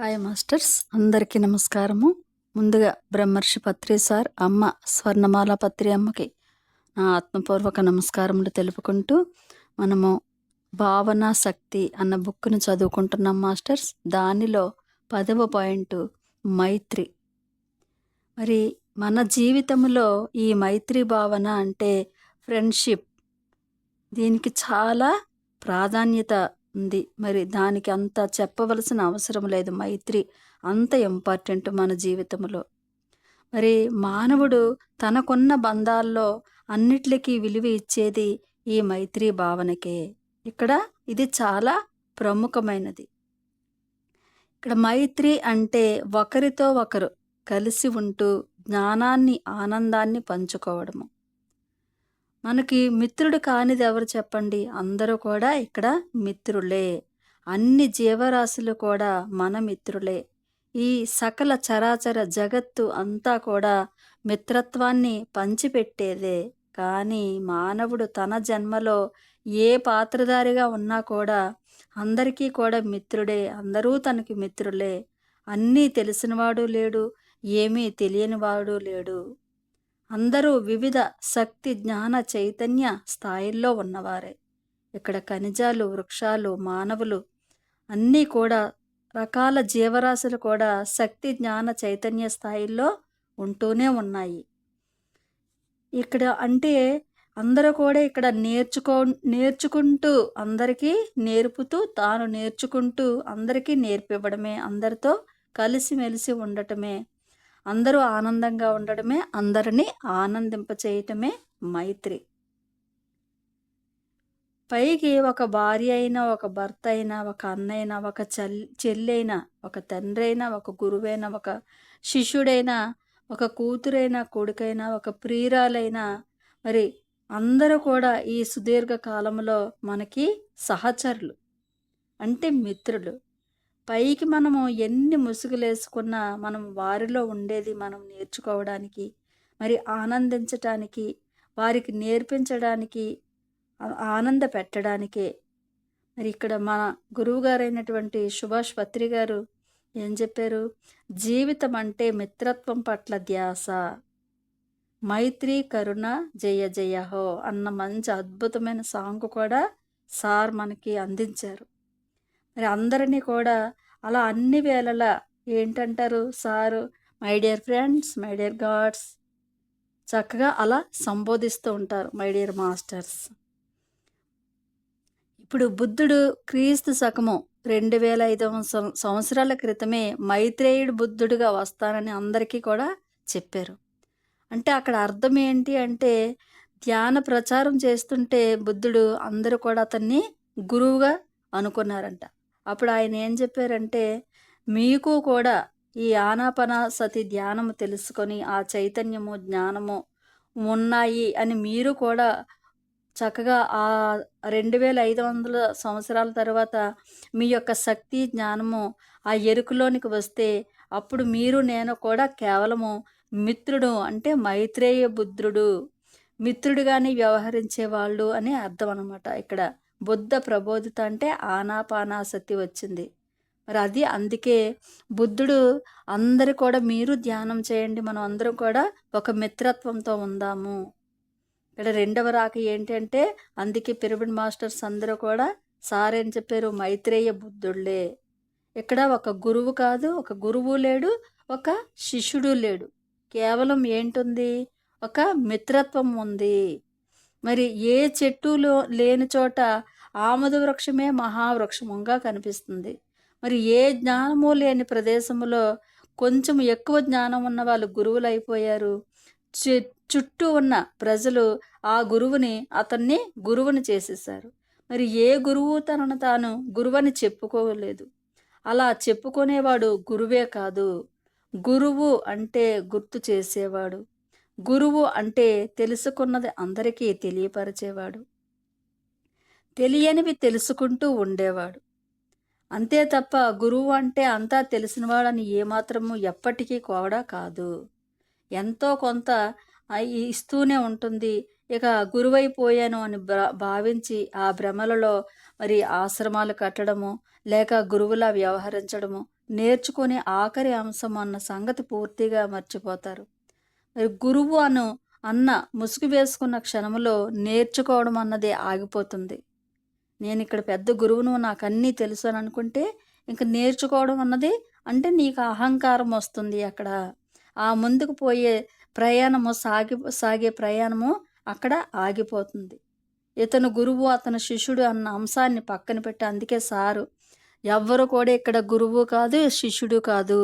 Hi masters అందరికీ నమస్కారము. ముందుగా బ్రహ్మర్షి పత్రి సార్ అమ్మ స్వర్ణమాల పత్రి అమ్మకి నా ఆత్మపూర్వక నమస్కారములు తెలుపుకుంటూ మనము భావన శక్తి అన్న బుక్ను చదువుకుంటున్నాం మాస్టర్స్. దానిలో పదవ పాయింట్ మైత్రి. మరి మన జీవితంలో ఈ మైత్రి భావన అంటే ఫ్రెండ్షిప్. దీనికి చాలా ప్రాధాన్యత ఉంది. మరి దానికి అంత చెప్పవలసిన అవసరం లేదు. మైత్రి అంత ఇంపార్టెంట్ మన జీవితంలో. మరి మానవుడు తనకున్న బంధాల్లో అన్నిటికీ విలువ ఇచ్చేది ఈ మైత్రి భావనకే. ఇక్కడ ఇది చాలా ప్రముఖమైనది. ఇక్కడ మైత్రి అంటే ఒకరితో ఒకరు కలిసి ఉంటూ జ్ఞానాన్ని ఆనందాన్ని పంచుకోవడము. మనకి మిత్రుడు కానిది ఎవరు చెప్పండి? అందరూ కూడా ఇక్కడ మిత్రులే. అన్ని జీవరాశులు కూడా మన మిత్రులే. ఈ సకల చరాచర జగత్తు అంతా కూడా మిత్రత్వాన్ని పంచిపెట్టేదే. కానీ మానవుడు తన జన్మలో ఏ పాత్రధారిగా ఉన్నా కూడా అందరికీ కూడా మిత్రుడే. అందరూ తనకి మిత్రులే. అన్నీ తెలిసినవాడు లేడు ఏమీ తెలియనివాడు లేడు. అందరూ వివిధ శక్తి జ్ఞాన చైతన్య స్థాయిల్లో ఉన్నవారే. ఇక్కడ ఖనిజాలు వృక్షాలు మానవులు అన్నీ కూడా రకాల జీవరాశులు కూడా శక్తి జ్ఞాన చైతన్య స్థాయిల్లో ఉంటూనే ఉన్నాయి. ఇక్కడ అంటే అందరూ కూడా ఇక్కడ నేర్చుకో నేర్చుకుంటూ అందరికీ నేర్పుతూ తాను నేర్చుకుంటూ అందరికీ నేర్పివ్వడమే అందరితో కలిసిమెలిసి ఉండటమే అందరూ ఆనందంగా ఉండడమే అందరినీ ఆనందింపచేయటమే మైత్రి. పైకి ఒక భార్య అయినా ఒక భర్త అయినా ఒక అన్నైనా ఒక చెల్ చెల్లైనా ఒక తండ్రి అయినా ఒక గురువైనా ఒక శిష్యుడైనా ఒక కూతురైనా కొడుకైనా ఒక ప్రియురాలైనా మరి అందరూ కూడా ఈ సుదీర్ఘ కాలంలో మనకి సహచరులు అంటే మిత్రులు. పైకి మనము ఎన్ని ముసుగులేసుకున్నా మనం వారిలో ఉండేది మనం నేర్చుకోవడానికి మరి ఆనందించటానికి వారికి నేర్పించడానికి ఆనంద పెట్టడానికే. మరి ఇక్కడ మన గురువు గారైనటువంటి సుభాష్ పత్రి గారు ఏం చెప్పారు? జీవితం అంటే మిత్రత్వం పట్ల ధ్యాస. మైత్రి కరుణ జయ జయ హో అన్న మంచి అద్భుతమైన సాంగ్ కూడా సార్ మనకి అందించారు. మరి అందరినీ కూడా అలా అన్ని వేళలా ఏంటంటారు sir? My dear friends my dear gods. చక్కగా అలా సంబోధిస్తూ ఉంటారు మై డియర్ మాస్టర్స్. ఇప్పుడు బుద్ధుడు క్రీస్తు శకము రెండు వేల ఐదు సంవత్సరాల క్రితమే మైత్రేయుడు బుద్ధుడుగా వస్తానని అందరికీ కూడా చెప్పారు. అంటే అక్కడ అర్థం ఏంటి అంటే ధ్యాన ప్రచారం చేస్తుంటే బుద్ధుడు అందరూ కూడా అతన్ని గురువుగా అనుకున్నారంట. అప్పుడు ఆయన ఏం చెప్పారంటే మీకు కూడా ఈ ఆనాపన సతి ధ్యానము తెలుసుకొని ఆ చైతన్యము జ్ఞానము ఉన్నాయి అని మీరు కూడా చక్కగా ఆ రెండు వేల ఐదు వందల సంవత్సరాల తర్వాత మీ యొక్క శక్తి జ్ఞానము ఆ ఎరుకులోనికి వస్తే అప్పుడు మీరు నేను కూడా కేవలము మిత్రుడు అంటే మైత్రేయ బుద్ధుడు మిత్రుడుగానే వ్యవహరించే వాళ్ళు అని అర్థం అనమాట ఇక్కడ. బుద్ధ ప్రబోధిత అంటే ఆనాపానాసతి వచ్చింది. మరి అది అందుకే బుద్ధుడు అందరు కూడా మీరు ధ్యానం చేయండి మనం అందరం కూడా ఒక మిత్రత్వంతో ఉందాము. ఇక్కడ రెండవ రాక ఏంటంటే అందుకే పిరమిడ్ మాస్టర్స్ అందరూ కూడా సార్ అని చెప్పారు మైత్రేయ బుద్ధుళ్ళే. ఇక్కడ ఒక గురువు కాదు ఒక గురువు లేడు ఒక శిష్యుడు లేడు. కేవలం ఏంటుంది? ఒక మిత్రత్వం ఉంది. మరి ఏ చెట్టులో లేని చోట ఆమద వృక్షమే మహావృక్షముగా కనిపిస్తుంది. మరి ఏ జ్ఞానము లేని ప్రదేశంలో కొంచెం ఎక్కువ జ్ఞానం ఉన్న వాళ్ళు గురువులు అయిపోయారు చుట్టూ ఉన్న ప్రజలు ఆ గురువుని అతన్ని గురువుని చేసేసారు మరి ఏ గురువు తనను తాను గురువని చెప్పుకోలేదు. అలా చెప్పుకునేవాడు గురువే కాదు. గురువు అంటే గుర్తు చేసేవాడు. గురువు అంటే తెలుసుకున్నది అందరికీ తెలియపరిచేవాడు. తెలియనివి తెలుసుకుంటూ ఉండేవాడు. అంతే తప్ప గురువు అంటే అంతా తెలిసినవాడని ఏమాత్రము ఎప్పటికీ కూడా కాదు. ఎంతో కొంత ఇస్తూనే ఉంటుంది. ఇక గురువైపోయాను అని భావించి ఆ భ్రమలలో మరి ఆశ్రమాలు కట్టడము లేక గురువులా వ్యవహరించడము నేర్చుకునే ఆఖరి అంశం అన్న సంగతి పూర్తిగా మర్చిపోతారు. గురువు అను అన్న ముసుగు వేసుకున్న క్షణంలో నేర్చుకోవడం అన్నది ఆగిపోతుంది. నేను ఇక్కడ పెద్ద గురువును నాకు అన్నీ తెలుసు అని అనుకుంటే ఇంక నేర్చుకోవడం అన్నది అంటే నీకు అహంకారం వస్తుంది అక్కడ. ఆ ముందుకు పోయే ప్రయాణము సాగి సాగే ప్రయాణము అక్కడ ఆగిపోతుంది. ఇతను గురువు అతను శిష్యుడు అన్న అంశాన్ని పక్కన పెట్టి అందుకే సారు ఎవ్వరు కూడా ఇక్కడ గురువు కాదు శిష్యుడు కాదు.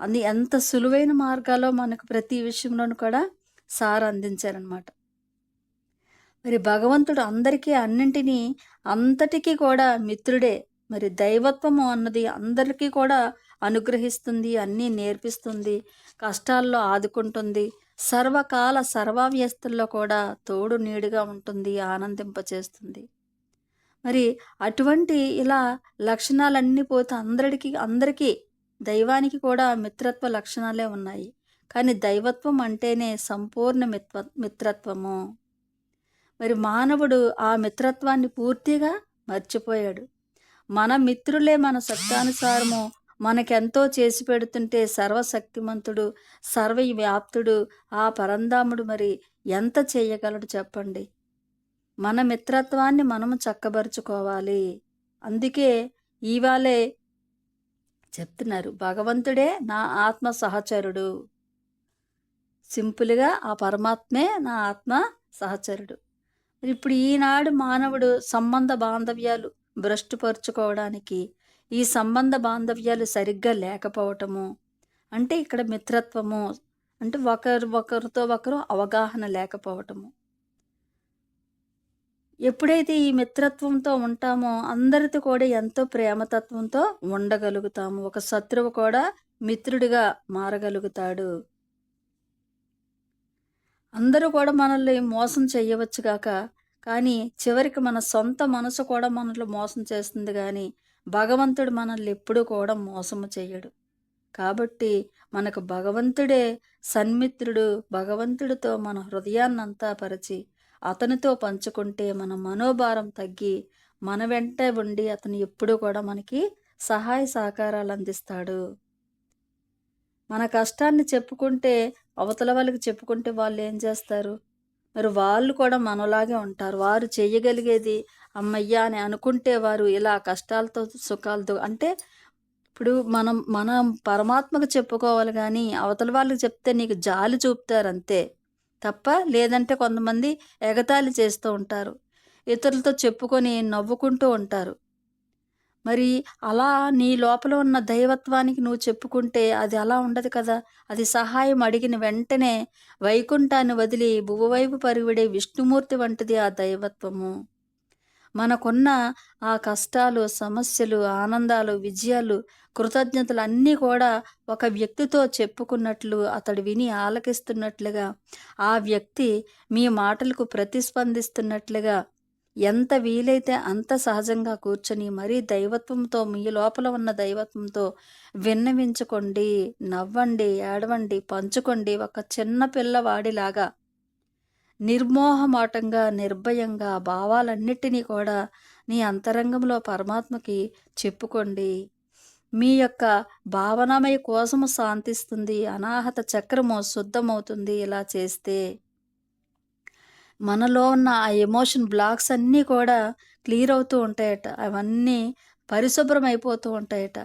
అది ఎంత సులువైన మార్గాల్లో మనకు ప్రతి విషయంలోనూ కూడా సార్ అందించారనమాట మరి భగవంతుడు అందరికీ అన్నింటినీ అంతటికీ కూడా మిత్రుడే. మరి దైవత్వము అన్నది అందరికీ కూడా అనుగ్రహిస్తుంది అన్నీ నేర్పిస్తుంది కష్టాల్లో ఆదుకుంటుంది సర్వకాల సర్వావ్యస్తుల్లో కూడా తోడు నీడుగా ఉంటుంది ఆనందింపచేస్తుంది. మరి అటువంటి ఇలా లక్షణాలన్నీ పోతే అందరికి అందరికీ దైవానికి కూడా మిత్రత్వ లక్షణాలే ఉన్నాయి. కానీ దైవత్వం అంటేనే సంపూర్ణ మిత్వ మిత్రత్వము. మరి మానవుడు ఆ మిత్రత్వాన్ని పూర్తిగా మర్చిపోయాడు. మన మిత్రులే మన సత్యానుసారము మనకెంతో చేసి పెడుతుంటే సర్వశక్తిమంతుడు సర్వవ్యాప్తుడు ఆ పరంధాముడు మరి ఎంత చేయగలడు చెప్పండి? మన మిత్రత్వాన్ని మనము చక్కబరుచుకోవాలి. అందుకే ఇవాళే చెప్తున్నారు. భగవంతుడే నా ఆత్మ సహచరుడు. సింపుల్గా ఆ పరమాత్మే నా ఆత్మ సహచరుడు. ఇప్పుడు ఈనాడు మానవుడు సంబంధ బాంధవ్యాలు భ్రష్టుపరుచుకోవడానికి ఈ సంబంధ బాంధవ్యాలు సరిగ్గా లేకపోవటము అంటే ఇక్కడ మిత్రత్వము అంటే ఒకరు ఒకరితో ఒకరు అవగాహన లేకపోవటము ఎప్పుడైతే ఈ మిత్రత్వంతో ఉంటామో అందరితో కూడా ఎంతో ప్రేమతత్వంతో ఉండగలుగుతాము. ఒక శత్రువు కూడా మిత్రుడిగా మారగలుగుతాడు. అందరూ కూడా మనల్ని మోసం చేయవచ్చు కాక కానీ చివరికి మన సొంత మనసు కూడా మనల్ని మోసం చేస్తుంది కానీ భగవంతుడు మనల్ని ఎప్పుడూ కూడా మోసము చేయడు. కాబట్టి మనకు భగవంతుడే సన్మిత్రుడు భగవంతుడితో మన హృదయాన్నంతా పరిచి అతనితో పంచుకుంటే మన మనోభారం తగ్గి మన వెంట ఉండి అతను ఎప్పుడూ కూడా మనకి సహాయ సహకారాలు అందిస్తాడు. మన కష్టాన్ని చెప్పుకుంటే అవతల వాళ్ళకి చెప్పుకుంటే వాళ్ళు ఏం చేస్తారు? మరి వాళ్ళు కూడా మనలాగే ఉంటారు. వారు చేయగలిగేది అమ్మయ్యా అని అనుకుంటే వారు ఇలా కష్టాలతో సుఖాలతో అంటే ఇప్పుడు మనం మనం పరమాత్మకు చెప్పుకోవాలి కానీ అవతల వాళ్ళకి చెప్తే నీకు జాలి చూపుతారు అంతే. తప్ప లేదంటే కొంతమంది ఎగతాళి చేస్తూ ఉంటారు. ఇతరులతో చెప్పుకొని నవ్వుకుంటూ ఉంటారు. మరి అలా నీ లోపల ఉన్న దైవత్వానికి నువ్వు చెప్పుకుంటే అది అలా ఉండదు కదా? అది సహాయం అడిగిన వెంటనే వైకుంఠాన్ని వదిలి భువవైపు పరివిడే విష్ణుమూర్తి వంటిది ఆ దైవత్వము. మనకున్న ఆ కష్టాలు సమస్యలు ఆనందాలు విజయాలు కృతజ్ఞతలు అన్నీ కూడా ఒక వ్యక్తితో చెప్పుకున్నట్లు అతడు విని ఆలకిస్తున్నట్లుగా ఆ వ్యక్తి మీ మాటలకు ప్రతిస్పందిస్తున్నట్లుగా. ఎంత వీలైతే అంత సహజంగా కూర్చొని మరీ దైవత్వంతో మీ లోపల ఉన్న దైవత్వంతో విన్నవించుకోండి నవ్వండి ఏడవండి పంచుకోండి ఒక చిన్న పిల్లవాడిలాగా. నిర్మోహమాటంగా నిర్భయంగా భావాలన్నిటినీ కూడా నీ అంతరంగంలో పరమాత్మకి చెప్పుకోండి. మీ యొక్క భావనమయ కోసము శాంతిస్తుంది అనాహత చక్రము శుద్ధమవుతుంది ఇలా చేస్తే. మనలో ఉన్న ఆ ఎమోషన్ బ్లాక్స్ అన్నీ కూడా క్లియర్ అవుతూ ఉంటాయట. అవన్నీ పరిశుభ్రం అయిపోతూ ఉంటాయట.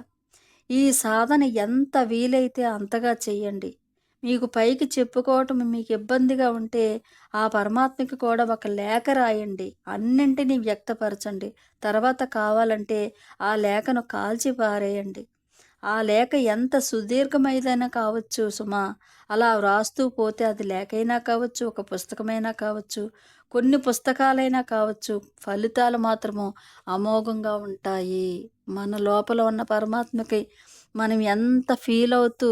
ఈ సాధన ఎంత వీలైతే అంతగా చెయ్యండి మీకు పైకి చెప్పుకోవటం మీకు ఇబ్బందిగా ఉంటే ఆ పరమాత్మకి కూడా ఒక లేఖ రాయండి. అన్నింటినీ వ్యక్తపరచండి. తర్వాత కావాలంటే ఆ లేఖను కాల్చి పారేయండి. ఆ లేఖ ఎంత సుదీర్ఘమైదైనా కావచ్చు సుమా. అలా వ్రాస్తూ పోతే అది లేఖైనా కావచ్చు ఒక పుస్తకమైనా కావచ్చు కొన్ని పుస్తకాలైనా కావచ్చు ఫలితాలు మాత్రము అమోఘంగా ఉంటాయి. మన లోపల ఉన్న పరమాత్మకి మనం ఎంత ఫీల్ అవుతూ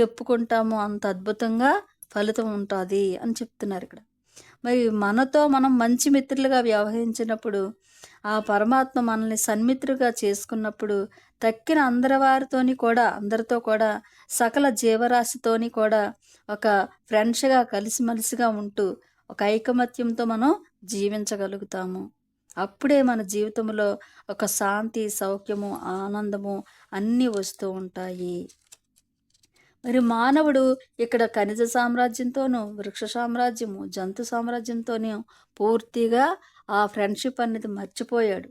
చెప్పుకుంటామో అంత అద్భుతంగా ఫలితం ఉంటుంది అని చెప్తున్నారు ఇక్కడ. మరి మనతో మనం మంచి మిత్రులుగా వ్యవహరించినప్పుడు ఆ పరమాత్మ మనల్ని సన్మిత్రుగా చేసుకున్నప్పుడు తక్కిన అందరి వారితోని కూడా అందరితో కూడా సకల జీవరాశితోని కూడా ఒక ఫ్రెండ్స్గా కలిసిమలిసిగా ఉంటూ ఒక ఐకమత్యంతో మనం జీవించగలుగుతాము. అప్పుడే మన జీవితంలో ఒక శాంతి సౌఖ్యము ఆనందము అన్నీ వస్తూ ఉంటాయి. మరి మానవుడు ఇక్కడ ఖనిజ సామ్రాజ్యంతోనూ వృక్ష సామ్రాజ్యము జంతు సామ్రాజ్యంతోనూ పూర్తిగా ఆ ఫ్రెండ్షిప్ అనేది మర్చిపోయాడు.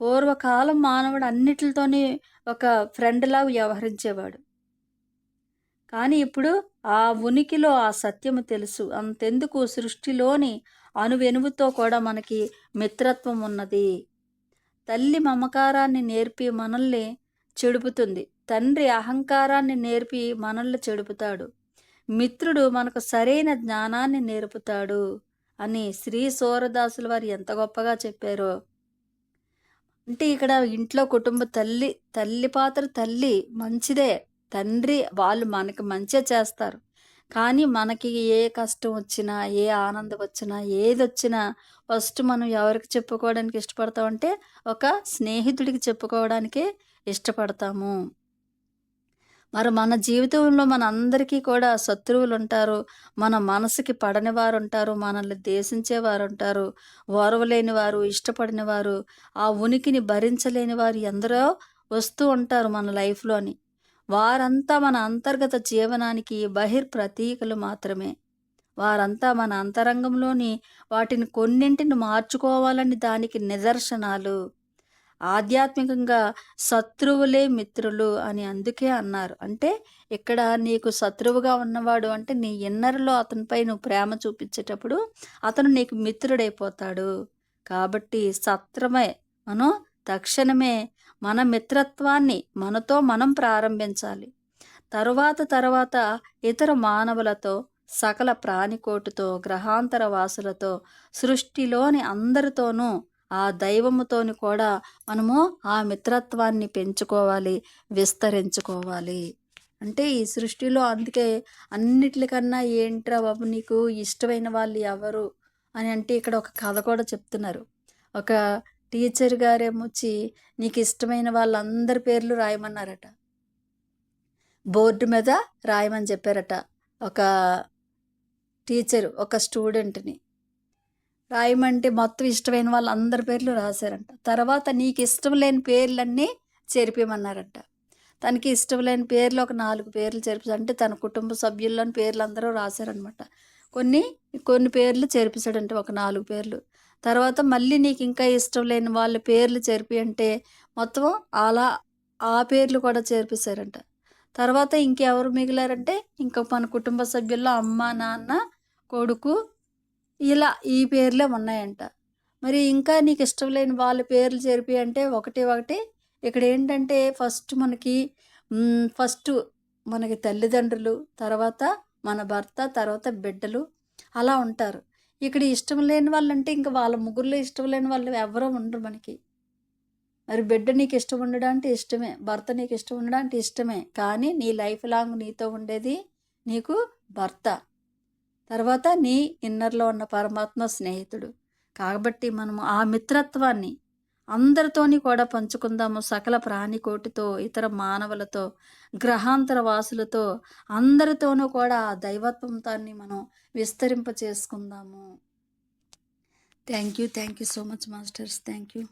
పూర్వకాలం మానవుడు అన్నిటితోనే ఒక ఫ్రెండ్లా వ్యవహరించేవాడు. కానీ ఇప్పుడు ఆ ఉనికిలో ఆ సత్యము తెలుసు. అంతెందుకు సృష్టిలోని అణువెనువుతో కూడా మనకి మిత్రత్వం ఉన్నది. తల్లి మమకారాన్ని నేర్పి మనల్ని చెడుపుతుంది. తండ్రి అహంకారాన్ని నేర్పి మనల్ని చెడుపుతాడు. మిత్రుడు మనకు సరైన జ్ఞానాన్ని నేర్పుతాడు అని శ్రీ సూరదాసుల వారు ఎంత గొప్పగా చెప్పారో. అంటే ఇక్కడ ఇంట్లో కుటుంబ తల్లి తల్లి పాత్ర తల్లి మంచిదే. తండ్రి వాళ్ళు మనకి మంచిగా చేస్తారు. కానీ మనకి ఏ కష్టం వచ్చినా ఏ ఆనందం వచ్చినా ఏది వచ్చినా ఫస్ట్ మనం ఎవరికి చెప్పుకోవడానికి ఇష్టపడతామంటే ఒక స్నేహితుడికి చెప్పుకోవడానికి ఇష్టపడతాము. మరి మన జీవితంలో మన అందరికీ కూడా శత్రువులు ఉంటారు మన మనసుకి పడని వారు ఉంటారు మనల్ని దేశించే వారు ఉంటారు ఓర్వలేని వారు ఇష్టపడిన వారు ఆ ఉనికిని భరించలేని వారు ఎందరో వస్తూ ఉంటారు మన లైఫ్లోని వారంతా మన అంతర్గత జీవనానికి బహిర్ ప్రతీకలు మాత్రమే. వారంతా మన అంతరంగంలోని వాటిని కొన్నింటిని మార్చుకోవాలని దానికి నిదర్శనాలు. ఆధ్యాత్మికంగా శత్రువులే మిత్రులు అని అందుకే అన్నారు. అంటే ఇక్కడ నీకు శత్రువుగా ఉన్నవాడు అంటే నీ ఇన్నర్లో అతనిపై నువ్వు ప్రేమ చూపించేటప్పుడు అతను నీకు మిత్రుడైపోతాడు. కాబట్టి సత్రమే మనం తక్షణమే మన మిత్రత్వాన్ని మనతో మనం ప్రారంభించాలి. తరువాత తర్వాత ఇతర మానవులతో సకల ప్రాణికోటుతో గ్రహాంతర వాసులతో సృష్టిలోని అందరితోనూ ఆ దైవముతోని కూడా మనము ఆ మిత్రత్వాన్ని పెంచుకోవాలి విస్తరించుకోవాలి. అంటే ఈ సృష్టిలో అందుకే అన్నిటికన్నా ఏంట్రా బాబు నీకు ఇష్టమైన వాళ్ళు ఎవరు అని అంటే ఇక్కడ ఒక కథ కూడా చెప్తున్నారు. ఒక టీచర్ గారేమొచ్చి నీకు ఇష్టమైన వాళ్ళందరి పేర్లు రాయమన్నారట. బోర్డు మీద రాయమని చెప్పారట. ఒక టీచర్ ఒక స్టూడెంట్ని. రాయమంటే మొత్తం ఇష్టమైన వాళ్ళందరి పేర్లు రాశారంట. తర్వాత నీకు ఇష్టం లేని పేర్లన్నీ చెరిపేమన్నారంట తనకి ఇష్టం లేని పేర్లు ఒక నాలుగు పేర్లు చెరిపి అంటే తన కుటుంబ సభ్యుల్లోని పేర్లు అందరూ రాశారనమాట కొన్ని కొన్ని పేర్లు చెరిపిస్తాడంటే ఒక నాలుగు పేర్లు. తర్వాత మళ్ళీ నీకు ఇంకా ఇష్టం లేని వాళ్ళ పేర్లు చెరిపి అంటే మొత్తం అలా ఆ పేర్లు కూడా చేర్పిస్తారంట. తర్వాత ఇంకెవరు మిగిలారంటే ఇంకా మన కుటుంబ సభ్యుల్లో అమ్మ నాన్న కొడుకు ఇలా ఈ పేర్లే ఉన్నాయంట. మరి ఇంకా నీకు ఇష్టం లేని వాళ్ళ పేర్లు చేరిపి అంటే ఒకటి ఒకటి ఇక్కడ ఏంటంటే ఫస్ట్ మనకి ఫస్ట్ మనకి తల్లిదండ్రులు తర్వాత మన భర్త తర్వాత బిడ్డలు అలా ఉంటారు. ఇక్కడ ఇష్టం లేని వాళ్ళు అంటే ఇంకా వాళ్ళ ముగ్గురులో ఇష్టం లేని వాళ్ళు ఎవరో ఉండరు మనకి. మరి బిడ్డ నీకు ఇష్టం ఉండడం అంటే ఇష్టమే భర్త నీకు ఇష్టం ఉండడం అంటే ఇష్టమే. కానీ నీ లైఫ్ లాంగ్ నీతో ఉండేది నీకు భర్త. తర్వాత నీ ఇన్నర్లో ఉన్న పరమాత్మ స్నేహితుడు. కాబట్టి మనము ఆ మిత్రత్వాన్ని అందరితోని కూడా పంచుకుందాము. సకల ప్రాణికోటితో ఇతర మానవులతో గ్రహాంతర వాసులతో అందరితోనూ కూడా ఆ దైవత్వంతాన్ని మనం విస్తరింప చేసుకుందాము thank you thank you so much masters. Thank you.